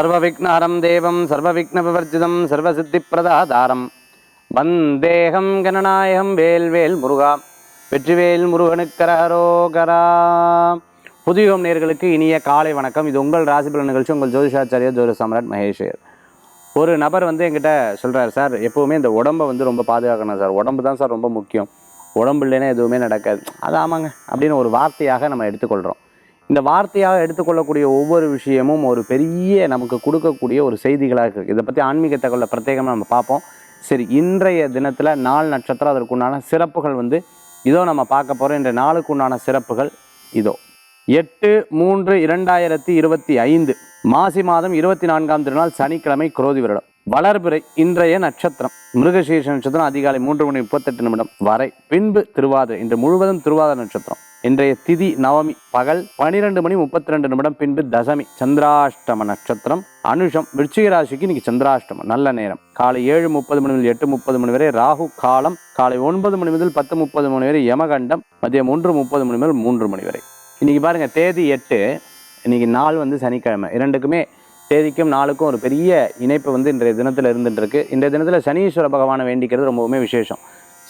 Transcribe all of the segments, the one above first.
சர்வவிக்னஹரம் தேவம் சர்வவிக்னபவர்ஜிதம் சர்வசித்திப்பிரதாதாரம். வந்தேகம் கணநாயகம் வேல்வேல் முருகா வெற்றிவேல் முருகனுக்கரகரோகரா புதியுகம் நேர்களுக்கு இனிய காலை வணக்கம். இது உங்கள் ராசிபல நிகழ்ச்சி. உங்கள் ஜோதிஷாச்சாரியர் ஜோதி சம்ராட் மகேஷர் ஒரு நபர் வந்து என்கிட்ட சொல்கிறார் சார் எப்போவுமே இந்த உடம்பை வந்து ரொம்ப பாதுகாக்கணும் சார். உடம்பு தான் சார் ரொம்ப முக்கியம். உடம்பு இல்லைன்னா எதுவுமே நடக்காது. அது ஆமாங்க. அப்படின்னு ஒரு வார்த்தையாக நம்ம எடுத்துக்கொள்கிறோம் இந்த வார்த்தையாக எடுத்துக்கொள்ளக்கூடிய ஒவ்வொரு விஷயமும் ஒரு பெரிய நமக்கு கொடுக்கக்கூடிய ஒரு செய்திகளாக இருக்குது இதை பற்றி ஆன்மீக தகவலை பிரத்யேகமாக நம்ம பார்ப்போம். சரி இன்றைய தினத்தில் நாள் நட்சத்திரம் அதற்குண்டான சிறப்புகள் வந்து இதோ நம்ம பார்க்க போகிறோம் இன்றைய நாளுக்கு உண்டான சிறப்புகள் இதோ. எட்டு மூன்று இரண்டாயிரத்தி இருபத்தி ஐந்து மாசி மாதம் இருபத்தி நான்காம் திருநாள் சனிக்கிழமை குரோதி வருடம். வளர்பிறை இன்றைய நட்சத்திரம். மிருகசீர்ஷ நட்சத்திரம் அதிகாலை மூன்று மணி முப்பத்தெட்டு நிமிடம் வரை. பின்பு திருவாதிரை இன்று முழுவதும் திருவாதிரை நட்சத்திரம். இன்றைய திதி நவமி பகல் பனிரெண்டு மணி முப்பத்தி ரெண்டு நிமிடம் பின்பு தசமி சந்திராஷ்டம நட்சத்திரம். அனுஷம் விருச்சிக ராசிக்கு இன்னைக்கு சந்திராஷ்டமம் நல்ல நேரம். காலை ஏழு முப்பது மணி முதல் எட்டு முப்பது மணி வரை ராகு காலம் காலை ஒன்பது மணி முதல் பத்து முப்பது மணி வரை யமகண்டம் மதியம் ஒன்று முப்பது மணி முதல் மூன்று மணி வரை. இன்னைக்கு பாருங்க தேதி எட்டு இன்னைக்கு நாள் வந்து சனிக்கிழமை. இரண்டுக்குமே தேதிக்கும் நாளுக்கும் ஒரு பெரிய இணைப்பு வந்து இன்றைய தினத்தில் இருந்துட்டு இருக்கு இன்றைய தினத்தில் சனீஸ்வர பகவானை வேண்டிக்கிறது ரொம்பவுமே விசேஷம்.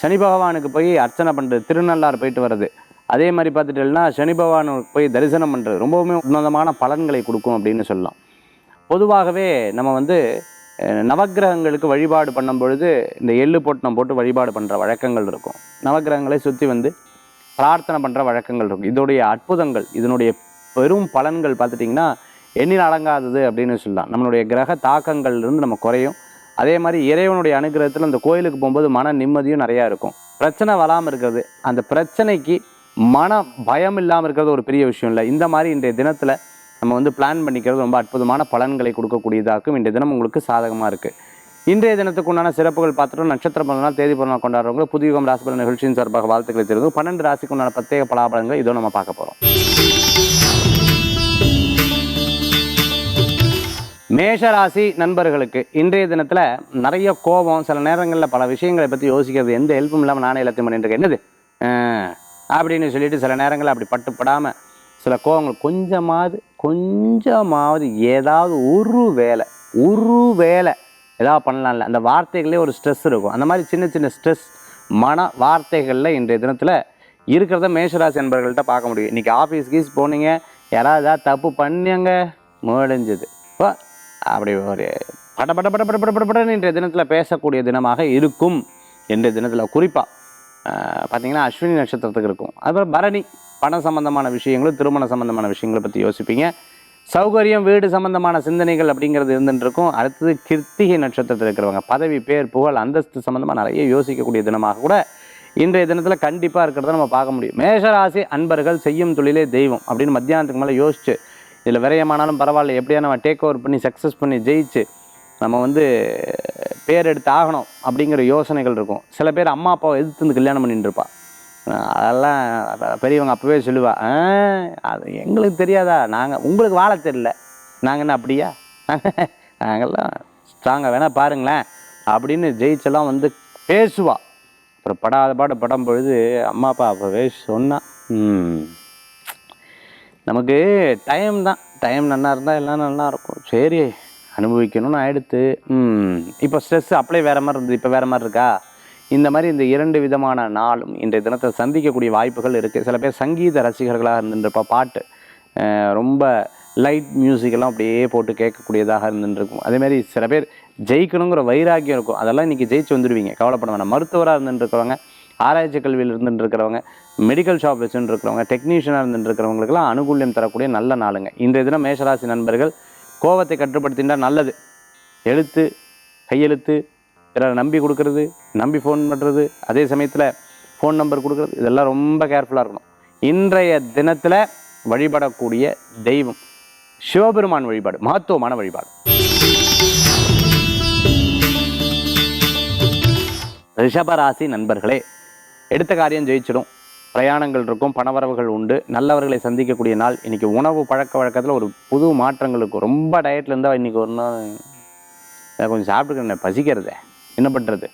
சனி பகவானுக்கு போய் அர்ச்சனை பண்ணுறது திருநள்ளாறு போயிட்டு வர்றது. அதே மாதிரி பார்த்துட்டேன்னா சனி பகவான் போய் தரிசனம் பண்ணுறது ரொம்பவுமே உன்னதமான பலன்களை கொடுக்கும் அப்படின்னு சொல்லலாம். பொதுவாகவே நம்ம வந்து நவகிரகங்களுக்கு நவக்கிரகங்களுக்கு வழிபாடு பண்ணும் பொழுது இந்த எள்ளு பொட்டணம் போட்டு வழிபாடு பண்ணுற வழக்கங்கள் இருக்கும். நவக்கிரகங்களை சுற்றி வந்து பிரார்த்தனை பண்ணுற வழக்கங்கள் இருக்கும். இதோடைய அற்புதங்கள் இதனுடைய பெரும் பலன்கள் பார்த்துட்டிங்கன்னா எண்ணில் அடங்காதது அப்படின்னு சொல்லலாம். நம்மளுடைய கிரக தாக்கங்கள்லேருந்து நம்ம குறையும். அதே மாதிரி இறைவனுடைய அனுகிரகத்தில் அந்த கோயிலுக்கு போகும்போது மன நிம்மதியும் நிறையா இருக்கும். பிரச்சனை வராமல் இருக்கிறது. அந்த பிரச்சனைக்கு மன பயம் இல்லாமல் இருக்கிறது ஒரு பெரிய விஷயம் இல்லை. இந்த மாதிரி இன்றைய தினத்தில் நம்ம வந்து பிளான் பண்ணிக்கிறது ரொம்ப அற்புதமான பலன்களை கொடுக்கக்கூடியதாக்கும் இன்றைய தினம் உங்களுக்கு சாதகமாக இருக்குது இன்றைய தினத்துக்கு உண்டான சிறப்புகள் பார்த்துட்டோம். நட்சத்திர பலனால் தேதி பலனால் கொண்டாடுறவங்க புதியுகம் ராசி பலன் நிகழ்ச்சியின் சார்பாக வாழ்த்துக்களை தெரிவித்து பன்னெண்டு ராசிக்கு உண்டான பிரத்யேக பலாபலங்கள் இதோ நம்ம பார்க்க போகிறோம் மேஷராசி நண்பர்களுக்கு இன்றைய தினத்தில் நிறைய கோபம் சில நேரங்களில் பல விஷயங்களை பற்றி யோசிக்கிறது எந்த ஹெல்ப்பும் இல்லாமல் நானே எல்லாத்தையும் பண்ணிட்டு இருக்கேன். என்னது? ஆஹ், அப்படின்னு சொல்லிட்டு சில நேரங்களில் அப்படி பட்டுப்படாமல் சில கோபங்கள் கொஞ்சமாவது கொஞ்சமாவது ஏதாவது ஒரு வேலை ஒரு வேலை ஏதாவது பண்ணலாம்ல. அந்த வார்த்தைகளே ஒரு ஸ்ட்ரெஸ் இருக்கும். அந்த மாதிரி சின்ன சின்ன ஸ்ட்ரெஸ் மன வார்த்தைகளில் இன்றைய தினத்தில் இருக்கிறத மேஷராசி நண்பர்கள்ட்ட பார்க்க முடியும். இன்றைக்கி ஆஃபீஸ் கீஸ் போனீங்க. யாராவது ஏதாவது தப்பு பண்ணியங்க. முடிஞ்சது. இப்போ அப்படி ஒரு பட பட பட பட பட பட இன்றைய தினத்தில் பேசக்கூடிய தினமாக இருக்கும். இன்றைய தினத்தில் குறிப்பாக பார்த்தீங்கன்னா அஸ்வினி நட்சத்திரத்துக்கு இருக்கும். அதுபோல் பரணி பண சம்பந்தமான விஷயங்களும் திருமண சம்பந்தமான விஷயங்களை பற்றி யோசிப்பீங்க. சௌகரியம் வீடு சம்பந்தமான சிந்தனைகள் அப்படிங்கிறது இருந்துட்டுருக்கும் அடுத்தது கிருத்திகை நட்சத்திரத்தில் இருக்கிறவங்க பதவி பேர் புகழ் அந்தஸ்து சம்மந்தமாக நிறைய யோசிக்கக்கூடிய தினமாக கூட இன்றைய தினத்தில் கண்டிப்பாக இருக்கிறத நம்ம பார்க்க முடியும். மேஷராசி அன்பர்கள் செய்யும் தொழிலே தெய்வம் அப்படின்னு மத்தியானத்துக்கு மேலே யோசிச்சு இதில் விரயமானாலும் பரவாயில்ல எப்படியா நம்ம டேக் ஓவர் பண்ணி சக்ஸஸ் பண்ணி ஜெயிச்சு நம்ம வந்து பேர் எடுத்து ஆகணும் அப்படிங்கிற யோசனைகள் இருக்கும். சில பேர் அம்மா அப்பாவை எதிர்த்து வந்து கல்யாணம் பண்ணிட்டுருப்பா அதெல்லாம் பெரியவங்க அப்போவே சொல்லுவா அது எங்களுக்கு தெரியாதா? நாங்கள் உங்களுக்கு வாழ தெரியல. நாங்கள் என்ன அப்படியா? நாங்கள்லாம் ஸ்ட்ராங்காக வேணால் பாருங்களேன் அப்படின்னு ஜெயிச்செல்லாம் வந்து பேசுவா. அப்புறம் படாத பாடு படம் பொழுது அம்மா அப்பா அப்போவே சொன்னான் நமக்கு டைம் தான். டைம் நல்லா இருந்தால் எல்லாம் நல்லா இருக்கும். சரி அனுபவிக்கணும்னு ஆயிடுத்து இப்போ ஸ்ட்ரெஸ் அப்படியே வேறு மாதிரி இருந்தது இப்போ வேறு மாதிரி இருக்கா? இந்த மாதிரி இந்த இரண்டு விதமான நாளும் இன்றைய தினத்தை சந்திக்கக்கூடிய வாய்ப்புகள் இருக்குது சில பேர் சங்கீத ரசிகர்களாக இருந்துருப்பா பாட்டு ரொம்ப லைட் மியூசிக்கெல்லாம் அப்படியே போட்டு கேட்கக்கூடியதாக இருந்துருக்கும். அதேமாதிரி சில பேர் ஜெயிக்கணுங்கிற வைராக்கியம் இருக்கும். அதெல்லாம் இன்றைக்கி ஜெயிச்சு வந்துடுவீங்க கவலைப்பட வேணாம். மருத்துவராக இருந்துருக்கிறவங்க ஆராய்ச்சி கல்வியில் இருந்துருக்கிறவங்க மெடிக்கல் ஷாப் வச்சுருக்கிறவங்க இருக்கிறவங்க டெக்னீஷியனாக இருந்துருக்கிறவங்களுக்கெல்லாம் அனுகூல்யம் தரக்கூடிய நல்ல நாளுங்க. இன்றைய தினம் மேஷராசி நண்பர்கள் கோபத்தை கட்டுப்படுத்தினால் நல்லது. எழுத்து கையெழுத்து பிறரை நம்பி கொடுக்கறது நம்பி ஃபோன் பண்ணுறது அதே சமயத்தில் ஃபோன் நம்பர் கொடுக்கறது இதெல்லாம் ரொம்ப கேர்ஃபுல்லாக இருக்கணும். இன்றைய தினத்தில் வழிபடக்கூடிய தெய்வம் சிவபெருமான் வழிபாடு மகத்துவமான வழிபாடு. ரிஷபராசி நண்பர்களே எடுத்த காரியம் ஜெயிச்சிடும். பிரயாணங்கள் இருக்கும் பணவரவுகள் உண்டு. நல்லவர்களை சந்திக்கக்கூடிய நாள். இன்னைக்கு உணவு பழக்க வழக்கத்தில் ஒரு புது மாற்றங்கள் இருக்கும். ரொம்ப டயட்டில் இருந்தால் இன்னைக்கு ஒரு நாள் கொஞ்சம் சாப்பிட்டுக்கிறேன் பசிக்கிறதே. என்ன பண்ணுறது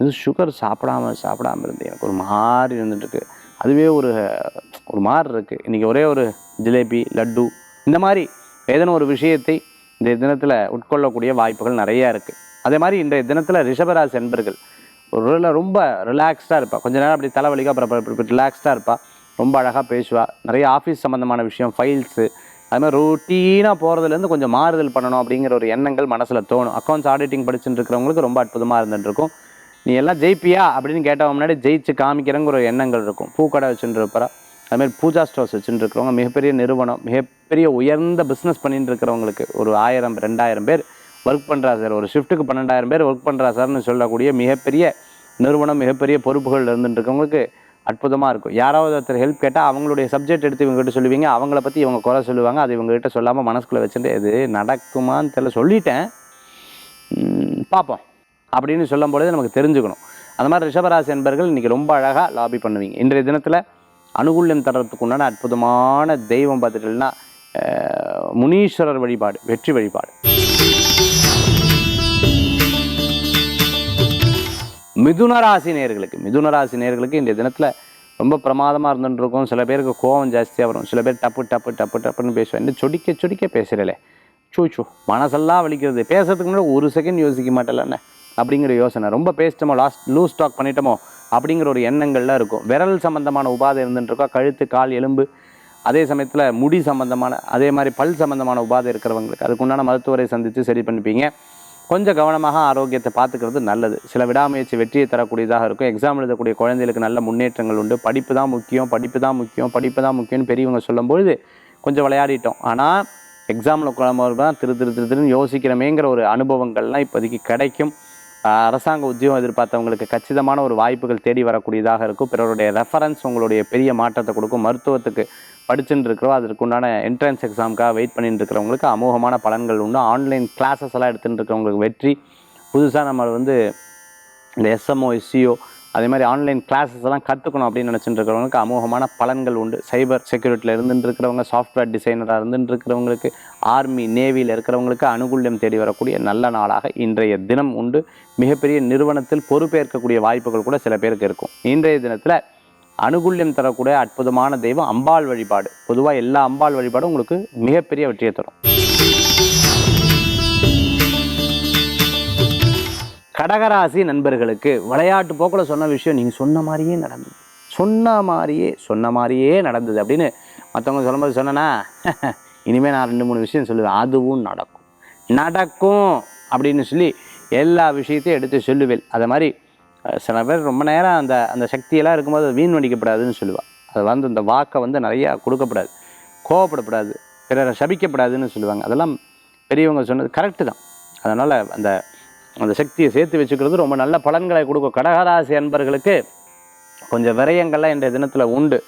இது சுகர் சாப்பிடாம சாப்பிடாம இருந்து எனக்கு ஒரு மாதிரி இருந்துட்டு இருக்கு அதுவே ஒரு ஒரு மாதிரி இருக்குது இன்றைக்கி ஒரே ஒரு ஜிலேபி லட்டு இந்த மாதிரி ஏதேனும் ஒரு விஷயத்தை இந்த தினத்தில் உட்கொள்ளக்கூடிய வாய்ப்புகள் நிறைய இருக்குது அதே மாதிரி இன்றைய தினத்தில் ரிஷபராசி என்பர்கள் ஒரு ரொம்ப ரிலாக்ஸ்டாக இருப்பாள் கொஞ்ச நேரம் அப்படி தலைவலிக்க அப்புறம் ரிலாக்ஸ்டாக இருப்பாள் ரொம்ப அழகாக பேசுவாள் நிறைய ஆஃபீஸ் சம்மந்தமான விஷயம் ஃபைல்ஸு அது மாதிரி ரொட்டீனாக போகிறதுலேருந்து கொஞ்சம் மாறுதல் பண்ணணும் அப்படிங்கிற ஒரு எண்ணங்கள் மனசில் தோணும். அக்கௌண்ட்ஸ் ஆடிட்டிங் படிச்சுட்டு இருக்கிறவங்களுக்கு ரொம்ப அற்புதமாக இருந்துட்டுருக்கும். நீ எல்லாம் ஜெயிப்பியா அப்படின்னு கேட்டவங்க முன்னாடி ஜெயிச்சு காமிக்கிறங்கிற ஒரு எண்ணங்கள் இருக்கும். பூக்கடை வச்சுட்டு இருப்பாரா அதுமாதிரி பூஜா ஸ்டோர்ஸ் வச்சுட்டு இருக்கிறவங்க மிகப்பெரிய நிறுவனம் மிகப்பெரிய உயர்ந்த பிஸ்னஸ் பண்ணிட்டு இருக்கிறவங்களுக்கு ஒரு ஆயிரம் ரெண்டாயிரம் பேர் ஒர்க் பண்ணுறா சார். ஒரு ஷிஃப்ட்டுக்கு பன்னெண்டாயிரம் பேர் ஒர்க் பண்ணுறா சார்னு சொல்லக்கூடிய மிகப்பெரிய நிறுவனம் மிகப்பெரிய பொறுப்புகள் இருந்துட்டு இருக்கவங்களுக்கு அற்புதமாக இருக்கும். யாராவது ஒருத்தர் ஹெல்ப் கேட்டால் அவங்களுடைய சப்ஜெக்ட் எடுத்து இவங்ககிட்ட சொல்லுவீங்க. அவங்கள பற்றி இவங்க குறை சொல்லுவாங்க. அது இவங்ககிட்ட சொல்லாமல் மனசுக்குள்ளே வச்சுட்டு இது நடக்குமான்னு தெரியல சொல்லிட்டேன். பார்ப்போம் அப்படின்னு சொல்லும் பொழுது நமக்கு தெரிஞ்சுக்கணும். அந்த மாதிரி ரிஷபராசி என்பர்கள் இன்றைக்கி ரொம்ப அழகாக லாபி பண்ணுவீங்க. இன்றைய தினத்தில் அனுகூல்யம் தர்றதுக்கு உண்டான அற்புதமான தெய்வம் பார்த்துட்டீங்கன்னா முனீஸ்வரர் வழிபாடு வெற்றி வழிபாடு. மிதுன ராசி நேர்களுக்கு மிதுன ராசி நேர்களுக்கு இந்த தினத்தில் ரொம்ப பிரமாதமாக இருந்துட்டுருக்கும். சில பேருக்கு கோவம் ஜாஸ்தியாக வரும். சில பேர் டப்பு டப்பு டப்பு டப்புன்னு பேசுவேன் இன்னும் சொடிக்க சொடிக்க பேசுகிறலே சூச்சு மனசெல்லாம் வலிக்கிறது. பேசுறதுக்கு முன்னாடி ஒரு செகண்ட் யோசிக்க மாட்டேலண்ணே அப்படிங்கிற யோசனை. ரொம்ப பேசிட்டோமோ லாஸ்ட் லூஸ் ஸ்டாக் பண்ணிட்டோமோ அப்படிங்கிற ஒரு எண்ணங்கள்லாம் இருக்கும். விரல் சம்பந்தமான உபாதை இருந்துட்டு கழுத்து கால் எலும்பு. அதே சமயத்தில் முடி சம்பந்தமான அதே மாதிரி பல் சம்பந்தமான உபாதை இருக்கிறவங்களுக்கு அதுக்குண்டான மருத்துவரை சந்தித்து சரி பண்ணிப்பீங்க. கொஞ்சம் கவனமாக ஆரோக்கியத்தை பார்த்துக்கிறது நல்லது. சில விடாமுயற்சி வெற்றியை தரக்கூடியதாக இருக்கும். எக்ஸாம் எழுதக்கூடிய குழந்தைகளுக்கு நல்ல முன்னேற்றங்கள் உண்டு. படிப்பு தான் முக்கியம் படிப்பு தான் முக்கியம் படிப்பு தான் முக்கியம்னு பெரியவங்க சொல்லும்பொழுது கொஞ்சம் விளையாடிட்டோம். ஆனால் எக்ஸாமில் குழம்பு தான் திரு திரு திரு திருன்னு யோசிக்கிறமேங்கிற ஒரு அனுபவங்கள்லாம் இப்போதைக்கு கிடைக்கும். அரசாங்க உத்தியோகம் எதிர்பார்த்தவங்களுக்கு கச்சிதமான ஒரு வாய்ப்புகள் தேடி வரக்கூடியதாக இருக்கும். பிறருடைய ரெஃபரன்ஸ் உங்களுடைய பெரிய மாற்றத்தை கொடுக்கும். மருத்துவத்துக்கு படிச்சுட்டு இருக்கிறோம். அதற்குண்டான என்ட்ரன்ஸ் எக்ஸாமுக்காக வெயிட் பண்ணிட்டு இருக்கிறவங்களுக்கு அமோகமான பலன்கள் உண்டு. ஆன்லைன் கிளாஸஸ் எல்லாம் எடுத்துகிட்டு இருக்கிறவங்களுக்கு வெற்றி. புதுசாக நம்ம வந்து இந்த எஸ்எம்ஓ எஸ்சிஓ அதே மாதிரி ஆன்லைன் கிளாஸஸ் எல்லாம் கற்றுக்கணும் அப்படின்னு நினச்சிட்டு இருக்கிறவங்களுக்கு அமோகமான பலன்கள் உண்டு. சைபர் செக்யூரிட்டியில் இருந்துட்டு இருக்கிறவங்க சாஃப்ட்வேர் டிசைனராக இருந்துட்டு இருக்கிறவங்களுக்கு ஆர்மி நேவியில் இருக்கிறவங்களுக்கு அனுகூல்யம் தேடி வரக்கூடிய நல்ல நாளாக இன்றைய தினம் உண்டு. மிகப்பெரிய நிறுவனத்தில் பொறுப்பேற்கக்கூடிய வாய்ப்புகள் கூட சில பேருக்கு இருக்கும். இன்றைய தினத்தில் அனுகூல்யம் தரக்கூடிய அற்புதமான தெய்வம் அம்பாள் வழிபாடு. பொதுவாக எல்லா அம்பாள் வழிபாடும் உங்களுக்கு மிகப்பெரிய வெற்றியை தரும். கடகராசி நண்பர்களுக்கு விளையாட்டு போக்கில் சொன்ன விஷயம் நீங்கள் சொன்ன மாதிரியே நடந்தது. சொன்ன மாதிரியே சொன்ன மாதிரியே நடந்தது அப்படின்னு மற்றவங்க சொல்லும்போது சொன்னேன்னா இனிமேல் நான் ரெண்டு மூணு விஷயம் சொல்லுவேன். அதுவும் நடக்கும். நடக்கும் அப்படின்னு சொல்லி எல்லா விஷயத்தையும் எடுத்து சொல்லுவேன். அதை மாதிரி சில பேர் ரொம்ப நேரம் அந்த அந்த சக்தியெல்லாம் இருக்கும்போது அது வீண் வடிக்கப்படாதுன்னு சொல்லுவாள் அது வந்து இந்த வாக்கை வந்து நிறையா கொடுக்கப்படாது. கோவப்படப்படாது. பிறரை சபிக்கப்படாதுன்னு சொல்லுவாங்க. அதெல்லாம் பெரியவங்க சொன்னது கரெக்டு தான். அதனால் அந்த அந்த சக்தியை சேர்த்து வச்சுக்கிறது ரொம்ப நல்ல பலன்களை கொடுக்கும். கடகராசி அன்பர்களுக்கு கொஞ்சம் விரயங்கள்லாம் இன்றைய தினத்தில் உண்டு.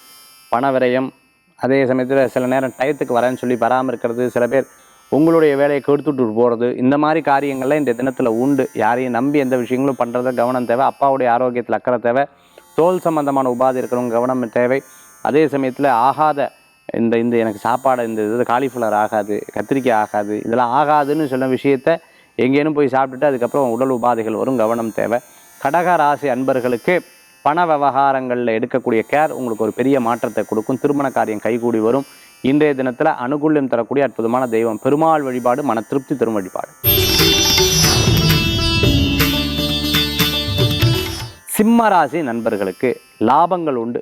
பண விரயம் அதே சமயத்தில் சில நேரம் டயத்துக்கு வரேன்னு சொல்லி வராமல் இருக்கிறது. சில பேர் உங்களுடைய வேலையை கெடுத்துட்டு போகிறது இந்த மாதிரி காரியங்கள்லாம் இந்த தினத்தில் உண்டு. யாரையும் நம்பி எந்த விஷயங்களும் பண்ணுறத கவனம் தேவை. அப்பாவுடைய ஆரோக்கியத்தில் அக்கறை தேவை. தோல் சம்பந்தமான உபாதை இருக்கிறவங்க கவனம் தேவை. அதே சமயத்தில் ஆகாத இந்த இந்த எனக்கு சாப்பாடு இந்த இது காலிஃப்ளவர் ஆகாது கத்திரிக்காய் ஆகாது இதெல்லாம் ஆகாதுன்னு சொன்ன விஷயத்த எங்கேனும் போய் சாப்பிட்டுட்டு அதுக்கப்புறம் உடல் உபாதைகள் வரும் கவனம் தேவை. கடக ராசி அன்பர்களுக்கு பண விவகாரங்களில் எடுக்கக்கூடிய கேர் உங்களுக்கு ஒரு பெரிய மாற்றத்தை கொடுக்கும். திருமண காரியம் கைகூடி வரும். இன்றைய தினத்தில் அனுகூல்யம் தரக்கூடிய அற்புதமான தெய்வம் பெருமாள் வழிபாடு மன திருப்தி தரும் வழிபாடு. சிம்ம ராசி நண்பர்களுக்கு லாபங்கள் உண்டு.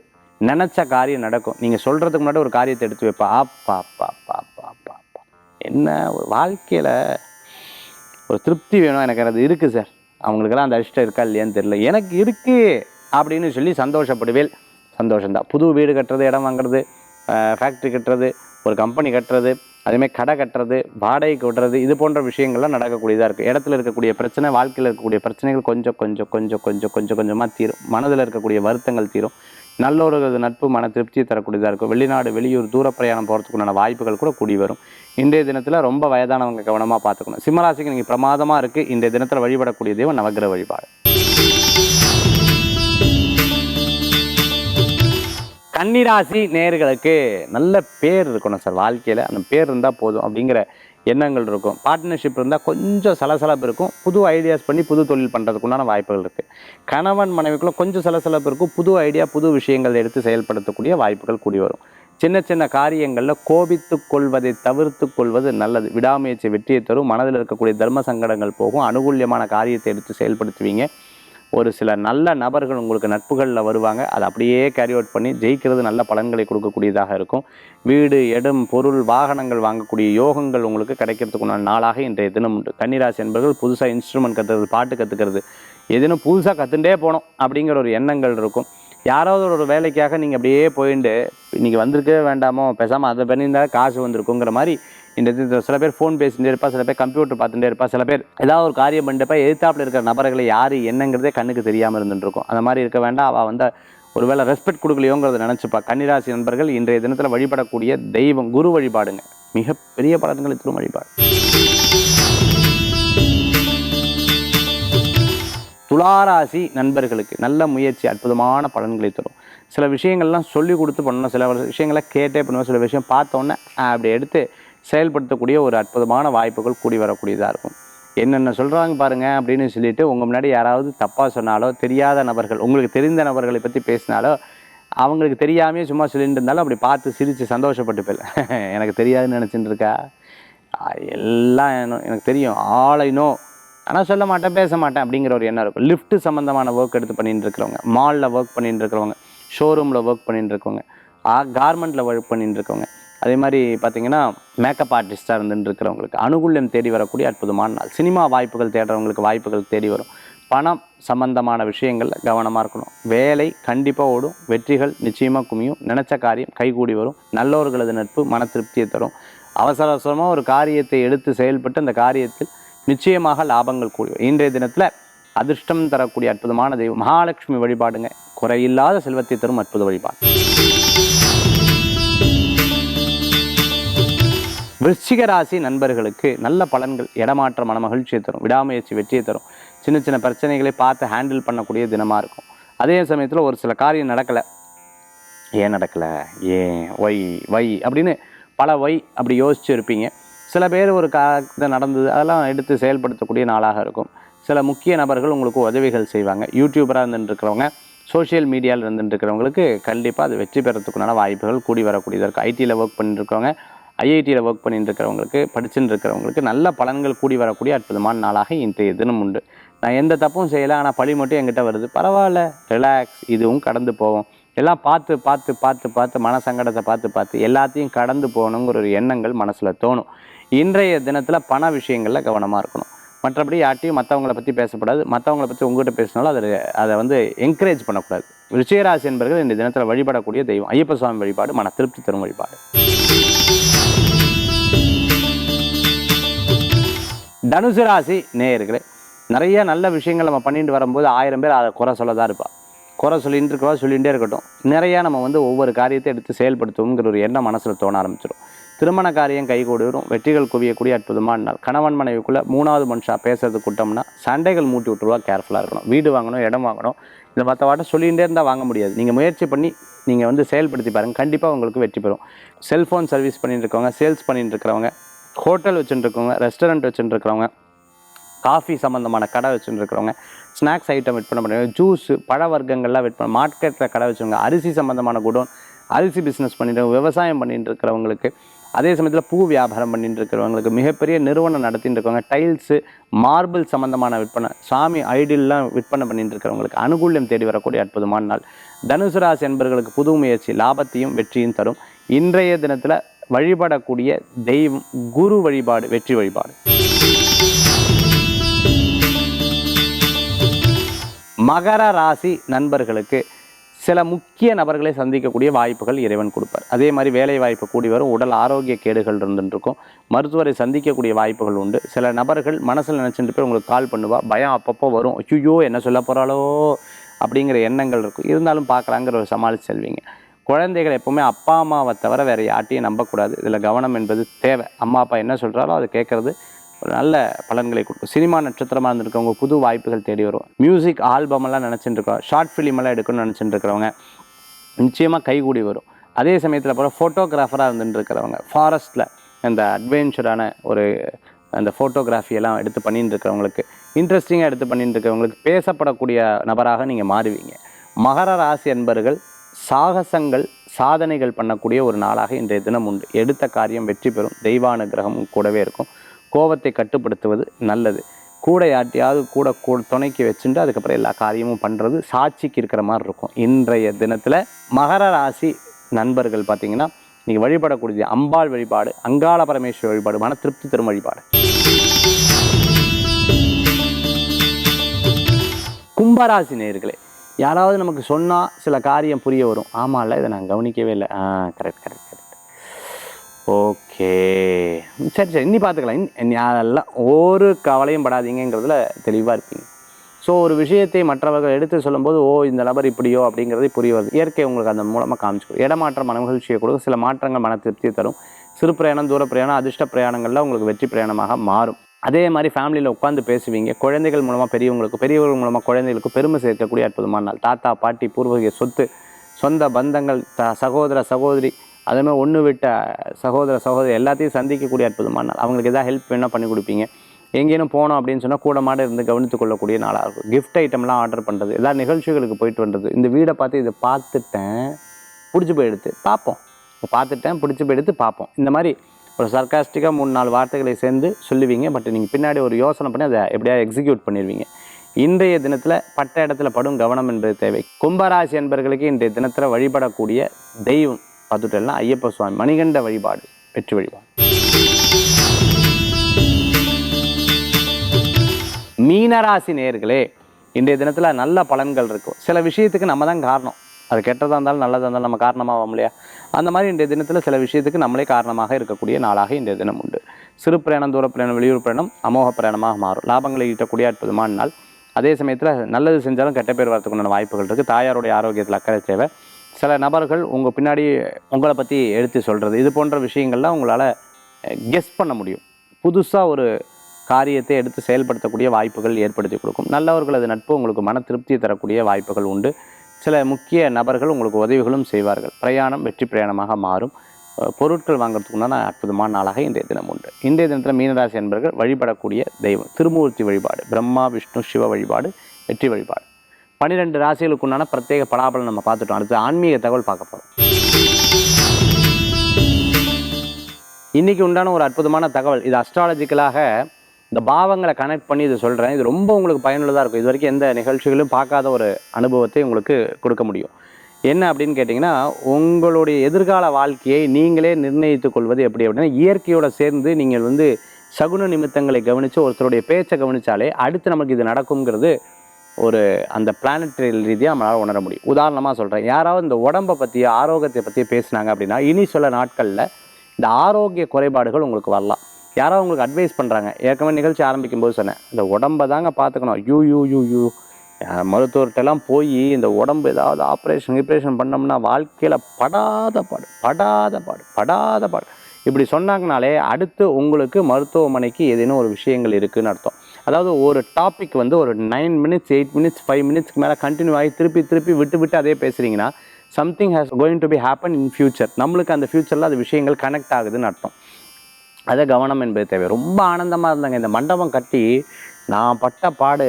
நினச்ச காரியம் நடக்கும். நீங்கள் சொல்கிறதுக்கு முன்னாடி ஒரு காரியத்தை எடுத்து வைப்பா. அப்பா அப்பா அப்பா அப்பா அப்பா அப்பா. என்ன ஒரு வாழ்க்கையில் ஒரு திருப்தி வேணும் எனக்கு. அது இருக்குது சார். அவங்களுக்கெல்லாம் அந்த அதிர்ஷ்டம் இருக்கா இல்லையான்னு தெரியல. எனக்கு இருக்குது அப்படின்னு சொல்லி சந்தோஷப்படுவேல் சந்தோஷம்தான். புது வீடு கட்டுறது இடம் வாங்குறது ஃபேக்ட்ரி கட்டுறது ஒரு கம்பெனி கட்டுறது அதேமாதிரி கடை கட்டுறது வாடகைக்கு விடுறது இது போன்ற விஷயங்கள்லாம் நடக்கக்கூடியதாக இருக்குது இடத்துல இருக்கக்கூடிய பிரச்சனை வாழ்க்கையில் இருக்கக்கூடிய பிரச்சனைகள் கொஞ்சம் கொஞ்சம் கொஞ்சம் கொஞ்சம் கொஞ்சம் கொஞ்சமாக தீரும். மனதில் இருக்கக்கூடிய வருத்தங்கள் தீரும். நல்ல ஒரு நட்பு மன திருப்தியை தரக்கூடியதாக இருக்கும். வெளிநாடு வெளியூர் தூர பிரயாணம் போகிறதுக்குண்டான வாய்ப்புகள் கூட கூடி வரும். இன்றைய தினத்தில் ரொம்ப வயதானவங்க கவனமாக பார்த்துக்கணும். சிம்மராசிக்கு நீங்கள் பிரமாதமாக இருக்குது இன்றைய தினத்தில் வழிபடக்கூடிய தெய்வம் நவகிர வழிபாடு. கன்னிராசி நேர்களுக்கு நல்ல பேர் இருக்கணும் சார் வாழ்க்கையில். அந்த பேர் இருந்தால் போதும் அப்படிங்கிற எண்ணங்கள் இருக்கும். பார்ட்னர்ஷிப் இருந்தால் கொஞ்சம் சலசலப்பு இருக்கும். புது ஐடியாஸ் பண்ணி புது தொழில் பண்ணுறதுக்குண்டான வாய்ப்புகள் இருக்குது கணவன் மனைவிக்குள்ள கொஞ்சம் சலசலப்பு இருக்கும். புது ஐடியா புது விஷயங்கள் எடுத்து செயல்படுத்தக்கூடிய வாய்ப்புகள் கூடி வரும். சின்ன சின்ன காரியங்களில் கோபித்து கொள்வதை தவிர்த்து கொள்வது நல்லது. விடாமுயற்சி வெற்றியை தரும். மனதில் இருக்கக்கூடிய தர்ம சங்கடங்கள் போகும். அனுகூல்யமான காரியத்தை எடுத்து செயல்படுத்துவீங்க. ஒரு சில நல்ல நபர்கள் உங்களுக்கு நட்புகளில் வருவாங்க. அதை அப்படியே கேரி அவுட் பண்ணி ஜெயிக்கிறது நல்ல பலன்களை கொடுக்கக்கூடியதாக இருக்கும். வீடு இடம் பொருள் வாகனங்கள் வாங்கக்கூடிய யோகங்கள் உங்களுக்கு கிடைக்கிறதுக்குண்டான நாளாக இன்றைய தினம் உண்டு. கன்னிராசி என்பவர்கள் புதுசாக இன்ஸ்ட்ருமெண்ட் கற்றுக்கிறது பாட்டு கற்றுக்கிறது எதுனும் புதுசாக கற்றுட்டே போனோம் அப்படிங்கிற ஒரு எண்ணங்கள் இருக்கும். யாராவது ஒரு வேலைக்காக நீங்கள் அப்படியே போயிட்டு இன்றைக்கி வந்திருக்கவே வேண்டாமோ பேசாமல் அதை பண்ணியிருந்தால் காசு வந்திருக்குங்கிற மாதிரி இந்த இது சில பேர் ஃபோன் பேசிகிட்டே இருப்பா சில பேர் கம்ப்யூட்டர் பார்த்துட்டே இருப்பா சில பேர் ஏதாவது ஒரு காரியம் பண்ணிட்டப்ப எதிர்த்தாப்பில் இருக்கிற நபர்களை யார் என்னங்கிறதே கண்ணுக்கு தெரியாமல் இருந்துருக்கும் அந்த மாதிரி இருக்க வேண்டாம். அவள் வந்து ஒருவேளை ரெஸ்பெக்ட் கொடுக்கலையோங்கிறத நினச்சிப்பா. கன்னிராசி நண்பர்கள் இன்றைய தினத்தில் வழிபடக்கூடிய தெய்வம் குரு வழிபாடுங்க. மிகப்பெரிய பலன்களை தரும் வழிபாடு. துளாராசி நண்பர்களுக்கு நல்ல முயற்சி அற்புதமான பலன்களை தரும். சில விஷயங்கள்லாம் சொல்லி கொடுத்து பண்ணணும் சில விஷயங்களை கேட்டே பண்ணுவோம் சில விஷயம் பார்த்தோன்னே அப்படி எடுத்து செயல்படுத்தக்கூடிய ஒரு அற்புதமான வாய்ப்புகள் கூடி வரக்கூடியதாக இருக்கும். என்னென்ன சொல்கிறாங்க பாருங்க அப்படின்னு சொல்லிட்டு உங்கள் முன்னாடி யாராவது தப்பாக சொன்னாலோ தெரியாத நபர்கள் உங்களுக்கு தெரிந்த நபர்களை பற்றி பேசினாலோ அவங்களுக்கு தெரியாமையே சும்மா சொல்லிட்டு இருந்தாலும் அப்படி பார்த்து சிரித்து சந்தோஷப்பட்டு போயில எனக்கு தெரியாதுன்னு நினச்சிட்டு இருக்கா? எல்லாம் என்ன- எனக்கு தெரியும். ஆளைனோ ஆனால் சொல்ல மாட்டேன் பேச மாட்டேன் அப்படிங்கிற ஒரு எண்ணம் இருக்கும். லிஃப்ட் சம்மந்தமான ஒர்க் எடுத்து பண்ணிட்டு இருக்கிறவங்க மாலில் ஒர்க் பண்ணிட்டு இருக்கிறவங்க ஷோரூமில் ஒர்க் பண்ணிட்டு இருக்கவங்க கார்மெண்ட்டில் ஒர்க் பண்ணிட்டு இருக்கவங்க அதே மாதிரி பார்த்தீங்கன்னா மேக்கப் ஆர்டிஸ்ட்டாக இருந்துட்டு இருக்கிறவங்களுக்கு அனுகூல்யம் தேடி வரக்கூடிய அற்புதமான நாள். சினிமா வாய்ப்புகள் தேடுறவங்களுக்கு வாய்ப்புகள் தேடி வரும். பணம் சம்பந்தமான விஷயங்களில் கவனமாக இருக்கணும். வேலை கண்டிப்பாக ஓடும். வெற்றிகள் நிச்சயமாக குமியும். நினச்ச காரியம் கைகூடி வரும். நல்லவர்களது நட்பு மன திருப்தியை தரும். அவசர அவசரமாக ஒரு காரியத்தை எடுத்து செயல்பட்டு அந்த காரியத்தில் நிச்சயமாக லாபங்கள் கூடி வரும். இன்றைய தினத்தில் அதிர்ஷ்டம் தரக்கூடிய அற்புதமான தெய்வம். மகாலட்சுமி வழிபாடுங்க. குறையில்லாத செல்வத்தை தரும் அற்புத வழிபாடு. விருச்சிக ராசி நண்பர்களுக்கு நல்ல பலன்கள் இடமாற்ற மன மகிழ்ச்சியை தரும் விடாமுயற்சி வெற்றியை தரும். சின்ன சின்ன பிரச்சனைகளை பார்த்து ஹேண்டில் பண்ணக்கூடிய தினமாக இருக்கும். அதே சமயத்தில் ஒரு சில காரியம் நடக்கலை. ஏன் நடக்கலை? ஏன்? ஒய் வை அப்படின்னு பல வை அப்படி யோசிச்சு இருப்பீங்க. சில பேர் ஒரு கா நடந்தது அதெல்லாம் எடுத்து செயல்படுத்தக்கூடிய நாளாக இருக்கும். சில முக்கிய நபர்கள் உங்களுக்கு உதவிகள் செய்வாங்க. யூடியூபராக இருந்துட்டுருக்கிறவங்க சோஷியல் மீடியாவில் இருந்துட்டுருக்கிறவங்களுக்கு கண்டிப்பாக அது வெற்றி பெறத்துக்குண்டான வாய்ப்புகள் கூடி வரக்கூடியதாக இருக்கும். ஐடியில் ஒர்க் பண்ணிட்டு இருக்கவங்க ஐஐடியில் ஒர்க் பண்ணிட்டு இருக்கிறவங்களுக்கு படிச்சுட்டு இருக்கிறவங்களுக்கு நல்ல பலன்கள் கூடி வரக்கூடிய அற்புதமான நாளாக இன்றைய தினம் உண்டு. நான் எந்த தப்பும் செய்யலை ஆனால் பழி மட்டும் என்கிட்ட வருது. பரவாயில்ல ரிலாக்ஸ் இதுவும் கடந்து போவோம் எல்லாம் பார்த்து பார்த்து பார்த்து பார்த்து மன சங்கடத்தை பார்த்து பார்த்து எல்லாத்தையும் கடந்து போகணுங்கிற ஒரு எண்ணங்கள் மனசில் தோணும். இன்றைய தினத்தில் பண விஷயங்களில் கவனமாக இருக்கணும். மற்றபடி யார்ட்டையும் மற்றவங்கள பற்றி பேசக்கூடாது மற்றவங்கள பற்றி உங்ககிட்ட பேசினாலும் அதை அதை வந்து என்கரேஜ் பண்ணக்கூடாது. ரிஷயராசி என்பர்கள் இந்த தினத்தில் வழிபடக்கூடிய தெய்வம். ஐயப்ப சுவாமி வழிபாடு மன திருப்தி தரும் வழிபாடு. தனுசு ராசி நேயர்களே நிறைய நல்ல விஷயங்கள் நம்ம பண்ணிட்டு வரும்போது ஆயிரம் பேர் அதை குறை சொல்ல தான் இருப்பாள் குறை சொல்லிட்டு இருக்கவா சொல்லிகிட்டே இருக்கட்டும். நிறையா நம்ம வந்து ஒவ்வொரு காரியத்தை எடுத்து செயல்படுத்துவோங்கிற ஒரு எண்ணம் மனசில் தோண ஆரம்பிச்சிடும் திருமண காரியம் கை வரும் வெற்றிகள் குவியக்கூடிய அற்புதமான நாள். கணவன் மனைவிக்குள்ளே மூணாவது மனுஷாக பேசுறது கூட்டம்னா சண்டைகள் மூட்டி விட்டுருவா கேர்ஃபுல்லாக இருக்கணும். வீடு வாங்கணும் இடம் வாங்கணும். இந்த மற்ற வாட்ட சொல்லிகிட்டே இருந்தால் வாங்க முடியாது. நீங்கள் முயற்சி பண்ணி நீங்கள் வந்து செயல்படுத்தி பாருங்கள் கண்டிப்பாக உங்களுக்கு வெற்றி பெறும். செல்ஃபோன் சர்வீஸ் பண்ணிட்டு இருக்கவங்க சேல்ஸ் பண்ணிட்டு இருக்கிறவங்க ஹோட்டல் வச்சுருக்கவங்க ரெஸ்டாரண்ட் வச்சுட்டு காஃபி சம்மந்தமான கடை வச்சுருக்கிறவங்க ஸ்நாக்ஸ் ஐட்டம் விற்பனை பண்ணுறவங்க ஜூஸ் பழ வர்க்கங்கள்லாம் விற்பனை மார்க்கெட்டில் கடை வச்சுருங்க அரிசி சம்மந்தமான குடோன் அரிசி பிஸ்னஸ் பண்ணிட்டு விவசாயம் பண்ணிட்டு இருக்கிறவங்களுக்கு அதே சமயத்தில் பூ வியாபாரம் பண்ணிட்டு இருக்கிறவங்களுக்கு மிகப்பெரிய நிறுவனம் நடத்திட்டு இருக்கவங்க டைல்ஸு மார்பிள் சம்மந்தமான விற்பனை சாமி ஐடியெல்லாம் விற்பனை பண்ணிட்டு இருக்கிறவங்களுக்கு அனுகூல்யம் தேடி வரக்கூடிய அற்புதமான நாள். தனுசு ராசி என்பவர்களுக்கு புது முயற்சி லாபத்தையும் வெற்றியும் தரும். இன்றைய தினத்தில் வழிபடக்கூடிய தெய்வம் குரு வழிபாடு வெற்றி வழிபாடு. மகர ராசி நண்பர்களுக்கு சில முக்கிய நபர்களை சந்திக்கக்கூடிய வாய்ப்புகள் இறைவன் கொடுப்பார். அதே மாதிரி வேலை வாய்ப்பு கூடி வரும் உடல் ஆரோக்கிய கேடுகள் இருந்துருக்கும் மருத்துவரை சந்திக்கக்கூடிய வாய்ப்புகள் உண்டு. சில நபர்கள் மனசில் நினச்சிட்டு போய் உங்களுக்கு கால் பண்ணுவா பயம் அப்பப்போ வரும். ஐயோ என்ன சொல்ல போகிறாளோ அப்படிங்கிற எண்ணங்கள் இருக்கும். இருந்தாலும் பார்க்கலாங்கிற ஒரு சமாளித்து செல்வீங்க. குழந்தைகள் எப்போவுமே அப்பா அம்மாவை தவிர வேறு யார்ட்டையும் நம்பக்கூடாது. இதில் கவனம் என்பது தேவை. அம்மா அப்பா என்ன சொல்கிறாரோ அதை கேட்குறது ஒரு நல்ல பலன்களை கொடுக்கும். சினிமா நட்சத்திரமாக இருந்திருக்கவங்க புது வாய்ப்புகள் தேடி வரும் மியூசிக் ஆல்பம் எல்லாம் நினச்சிட்டு இருக்கோம். ஷார்ட் ஃபிலிமெல்லாம் எடுக்கணும்னு நினச்சிட்டு இருக்கிறவங்க நிச்சயமாக கைகூடி வரும். அதே சமயத்தில் போகிற ஃபோட்டோகிராஃபராக இருந்துட்டு இருக்கிறவங்க ஃபாரஸ்ட்டில் அந்த அட்வென்ச்சரான ஒரு அந்த ஃபோட்டோகிராஃபியெல்லாம் எல்லாம் எடுத்து பண்ணிட்டு இருக்கிறவங்களுக்கு இன்ட்ரெஸ்டிங்காக எடுத்து பண்ணிட்டு இருக்கிறவங்களுக்கு பேசப்படக்கூடிய நபராக நீங்கள் மாறுவீங்க. மகர ராசி என்பர்கள் சாகசங்கள் சாதனைகள் பண்ணக்கூடிய ஒரு நாளாக இன்றைய தினம் உண்டு. எடுத்த காரியம் வெற்றி பெறும் தெய்வானுகிரகமும் கூடவே இருக்கும். கோபத்தை கட்டுப்படுத்துவது நல்லது. கூட யாட்டியாவது கூட கூட துணைக்கி வச்சுட்டு அதுக்கப்புறம் எல்லா காரியமும் பண்ணுறது சாட்சிக்கு இருக்கிற மாதிரி இருக்கும். இன்றைய தினத்தில் மகர ராசி நண்பர்கள் பார்த்தீங்கன்னா நீங்கள் வழிபடக்கூடிய அம்பாள் வழிபாடு அங்காள பரமேஸ்வரி வழிபாடு மன திருப்தி தரும் வழிபாடு. கும்பராசி நேர்களே யாராவது நமக்கு சொன்னால் சில காரியம் புரிய வரும். ஆமாம்ல இதை நான் கவனிக்கவே இல்லை. ஆ கரெக்ட் கரெக்ட் கரெக்ட் ஓகே. சரி சரி. இன்னி பார்த்துக்கலாம் இன் அதெல்லாம் ஒரு கவலையும் படாதீங்கங்கிறதுல தெளிவாக இருப்பீங்க. ஸோ ஒரு விஷயத்தை மற்றவர்கள் எடுத்து சொல்லும்போது ஓ இந்த நபர் இப்படியோ? அப்படிங்கிறது புரிய வருது. இயற்கை உங்களுக்கு அந்த மூலமாக காமிச்சு இடமாற்றம் மன மகிழ்ச்சியை கொடுக்கும். சில மாற்றங்கள் மன திருப்தியை தரும். சிறு பிரயாணம் தூர பிரயாணம் அதிர்ஷ்ட பிரயாணங்களில் உங்களுக்கு வெற்றி பிரயாணமாக மாறும். அதே மாதிரி ஃபேமிலியில் உட்காந்து பேசுவீங்க. குழந்தைகள் மூலமாக பெரியவங்களுக்கு பெரியவர்கள் மூலமாக குழந்தைகளுக்கு பெருமை சேர்க்கக்கூடிய அற்புதமான நாள். தாத்தா பாட்டி பூர்வீக சொத்து சொந்த பந்தங்கள் த சகோதர சகோதரி அதேமாதிரி ஒன்று விட்ட சகோதர சகோதரி எல்லாத்தையும் சந்திக்கக்கூடிய அற்புதமான நாள். அவங்களுக்கு எதாவது ஹெல்ப் வேணால் பண்ணி கொடுப்பீங்க. எங்கேயும் போனோம் அப்படின்னு சொன்னால் கூட மாட இருந்து கவனித்து கொள்ளக்கூடிய நாளாக இருக்கும். கிஃப்ட் ஐட்டம்லாம் ஆர்டர் பண்ணுறது எதாவது நிகழ்ச்சிகளுக்கு போயிட்டு வந்தது இந்த வீடை பார்த்து இதை பார்த்துட்டேன் பிடிச்சி போய் எடுத்து பார்ப்போம். பார்த்துட்டேன் பிடிச்சி போய் எடுத்து பார்ப்போம். இந்த மாதிரி ஒரு சர்க்காஸ்டிக்காக மூணு நாலு வார்த்தைகளை சேர்ந்து சொல்லுவீங்க. பட் நீங்கள் பின்னாடி ஒரு யோசனை பண்ணி அதை எப்படியா எக்ஸிக்யூட் பண்ணிடுவீங்க இன்றைய தினத்தில் பட்ட இடத்துல படும் கவனம் என்பது தேவை. கும்பராசி என்பர்களுக்கு இன்றைய தினத்தில் வழிபடக்கூடிய தெய்வம் பார்த்துட்டோம்னா ஐயப்ப சுவாமி மணிகண்ட வழிபாடு வெற்றி வழிபாடு. மீனராசி நேர்களே இன்றைய தினத்தில் நல்ல பலன்கள் இருக்கும். சில விஷயத்துக்கு நம்ம தான் காரணம். அது கெட்டதாக இருந்தாலும் நல்லதாக இருந்தாலும் நம்ம காரணமாகும் இல்லையா? அந்த மாதிரி இன்றைய தினத்தில் சில விஷயத்துக்கு நம்மளே காரணமாக இருக்கக்கூடிய நாளாக இன்றைய தினம் உண்டு. சிறு பிரயாணம் தூர பிரயாணம் வெளியூர் பிரயாணம் அமோக பிரயாணமாக மாறும். லாபங்களை ஈட்டக்கூடிய அற்புதமான நாள் அதே சமயத்தில் நல்லது செஞ்சாலும் கெட்ட பேர் வரத்துக்குண்டான வாய்ப்புகள் இருக்குது தாயாருடைய ஆரோக்கியத்தில் அக்கறை தேவை. சில நபர்கள் உங்கள் பின்னாடி உங்களை பற்றி எடுத்து சொல்கிறது இது போன்ற விஷயங்கள்லாம் உங்களால் கெஸ் பண்ண முடியும். புதுசாக ஒரு காரியத்தை எடுத்து செயல்படுத்தக்கூடிய வாய்ப்புகள் ஏற்படுத்தி கொடுக்கும். நல்லவர்களது நட்பு உங்களுக்கு மன திருப்தியை தரக்கூடிய வாய்ப்புகள் உண்டு. சில முக்கிய நபர்கள் உங்களுக்கு உதவிகளும் செய்வார்கள். பிரயாணம் வெற்றி பிரயாணமாக மாறும். பொருட்கள் வாங்குறதுக்கு உண்டான அற்புதமான நாளாக இன்றைய தினம் உண்டு. இன்றைய தினத்தில் மீனராசி என்பவர்கள் வழிபடக்கூடிய தெய்வம். திருமூர்த்தி வழிபாடு பிரம்மா விஷ்ணு சிவ வழிபாடு வெற்றி வழிபாடு. பன்னிரெண்டு ராசிகளுக்கு உண்டான பிரத்யேக பலாபலம் நம்ம பார்த்துட்டோம். அடுத்து ஆன்மீக தகவல் பார்க்க போகிறோம் இன்றைக்கி உண்டான ஒரு அற்புதமான தகவல். இது அஸ்ட்ராலஜிக்கலாக இந்த பாவங்களை கனெக்ட் பண்ணி இது சொல்கிறேன் இது ரொம்ப உங்களுக்கு பயனுள்ளதாக இருக்கும். இது வரைக்கும் எந்த நிகழ்ச்சிகளும் பார்க்காத ஒரு அனுபவத்தை உங்களுக்கு கொடுக்க முடியும். என்ன அப்படின்னு கேட்டிங்கன்னா உங்களுடைய எதிர்கால வாழ்க்கையை நீங்களே நிர்ணயித்துக் கொள்வது எப்படி அப்படின்னா இயற்கையோடு சேர்ந்து நீங்கள் வந்து சகுன நிமித்தங்களை கவனித்து ஒருத்தருடைய பேச்சை கவனித்தாலே அடுத்து நமக்கு இது நடக்குங்கிறது ஒரு அந்த பிளானட்டரியல் ரீதியாக நம்மளால் உணர முடியும். உதாரணமாக சொல்கிறேன் யாராவது இந்த உடம்பை பற்றிய ஆரோக்கியத்தை பற்றி பேசுனாங்க அப்படின்னா இனி சில நாட்களில் இந்த ஆரோக்கிய குறைபாடுகள் உங்களுக்கு வரலாம். யாரோ உங்களுக்கு அட்வைஸ் பண்ணுறாங்க ஏற்கனவே நிகழ்ச்சி ஆரம்பிக்கும் போது சொன்னேன். இந்த உடம்பை தாங்க பார்த்துக்கணும். யூ யூ யூ யூ மருத்துவர்கிட்டலாம் போய் இந்த உடம்பு ஏதாவது ஆப்ரேஷன் கிப்ரேஷன் பண்ணோம்னா வாழ்க்கையில் படாத பாடு படாத பாடு படாத பாடு. இப்படி சொன்னாங்கனாலே அடுத்து உங்களுக்கு மருத்துவமனைக்கு ஏதேனும் ஒரு விஷயங்கள் இருக்குன்னு அர்த்தம். அதாவது ஒரு டாபிக் வந்து ஒரு nine minutes eight minutes five மினிட்ஸ்க்கு மேலே கண்டினியூ ஆகி திருப்பி திருப்பி விட்டு விட்டு அதே பேசுகிறீங்கன்னா something has going to be happen in future நம்மளுக்கு அந்த ஃபியூச்சரில் அது விஷயங்கள் கனெக்ட் ஆகுதுன்னு அர்த்தம். அதை கவனம் என்பது தேவை. ரொம்ப ஆனந்தமாக இருந்தாங்க. இந்த மண்டபம் கட்டி நான் பட்ட பாடு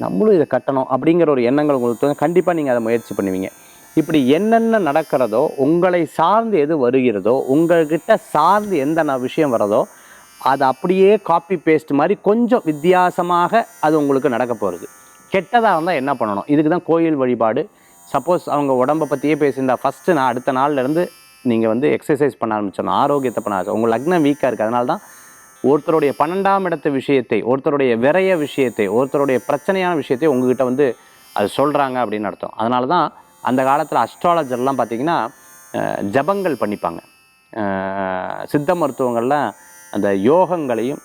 நம்மளும் இதை கட்டணும் அப்படிங்கிற ஒரு எண்ணங்கள் உங்களுக்கு கண்டிப்பாக நீங்கள் அதை முயற்சி பண்ணுவீங்க. இப்படி என்னென்ன நடக்கிறதோ உங்களை சார்ந்து எது வருகிறதோ உங்கள்கிட்ட சார்ந்து எந்த விஷயம் வரதோ அது அப்படியே காப்பி பேஸ்ட் மாதிரி கொஞ்சம் வித்தியாசமாக அது உங்களுக்கு நடக்க போகிறது கெட்டதாக இருந்தால் என்ன பண்ணணும்? இதுக்கு தான் கோயில் வழிபாடு. சப்போஸ் அவங்க உடம்பை பற்றியே பேசியிருந்தா ஃபஸ்ட்டு நான் அடுத்த நாள்லேருந்து நீங்கள் வந்து எக்ஸசைஸ் பண்ண ஆரம்பிச்சிடணும் ஆரோக்கியத்தை பண்ண ஆரம்பிச்சு உங்கள் லக்னம் வீக்காக இருக்குது அதனால தான் ஒருத்தருடைய பன்னெண்டாம் இடத்து விஷயத்தை ஒருத்தருடைய விரைய விஷயத்தை ஒருத்தருடைய பிரச்சனையான விஷயத்தை உங்ககிட்ட வந்து அது சொல்கிறாங்க அப்படின்னு அர்த்தம். அதனால தான் அந்த காலத்தில் அஸ்ட்ராலஜர்லாம் பார்த்தீங்கன்னா ஜபங்கள் பண்ணிப்பாங்க. சித்த மருத்துவங்கள்லாம் அந்த யோகங்களையும்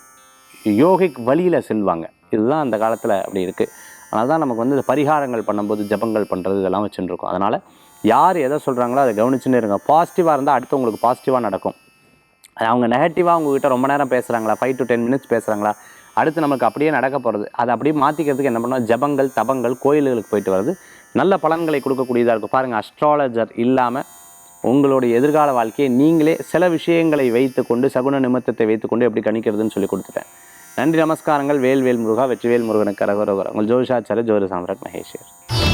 யோகிக் வழியில் செல்வாங்க. இதுதான் அந்த காலத்தில் அப்படி இருக்குது அதனால தான் நமக்கு வந்து பரிகாரங்கள் பண்ணும்போது ஜபங்கள் பண்ணுறது இதெல்லாம் வச்சுருக்கோம். அதனால் யார் எதை சொல்கிறாங்களோ அதை கவனிச்சுன்னு இருங்க. பாசிட்டிவாக இருந்தால் அடுத்து உங்களுக்கு பாசிட்டிவாக நடக்கும். அவங்க நெகட்டிவாக உங்ககிட்ட ரொம்ப நேரம் பேசுகிறாங்களா ஃபைவ் டு டென் மினிட்ஸ் பேசுகிறாங்களா அடுத்து நமக்கு அப்படியே நடக்க போகிறது அதை அப்படியே மாற்றிக்கிறதுக்கு என்ன பண்ணோம் ஜபங்கள் தபங்கள் கோயில்களுக்கு போயிட்டு வருது நல்ல பலன்களை கொடுக்கக்கூடியதாக இருக்கும். பாருங்கள் அஸ்ட்ராலஜர் இல்லாமல் உங்களுடைய எதிர்கால வாழ்க்கையை நீங்களே சில விஷயங்களை வைத்துக்கொண்டு சகுன நிமித்தத்தை வைத்துக்கொண்டு எப்படி கணிக்கிறதுன்னு சொல்லி கொடுத்துட்டேன். நன்றி நமஸ்காரங்கள். வேல்வேல் முருகா வெற்றிவேல் முருகனுக்கு அரகரோகர் உங்கள் ஜோஷாச்சார ஜோதி சாம்ராட் மகேஷ்வர்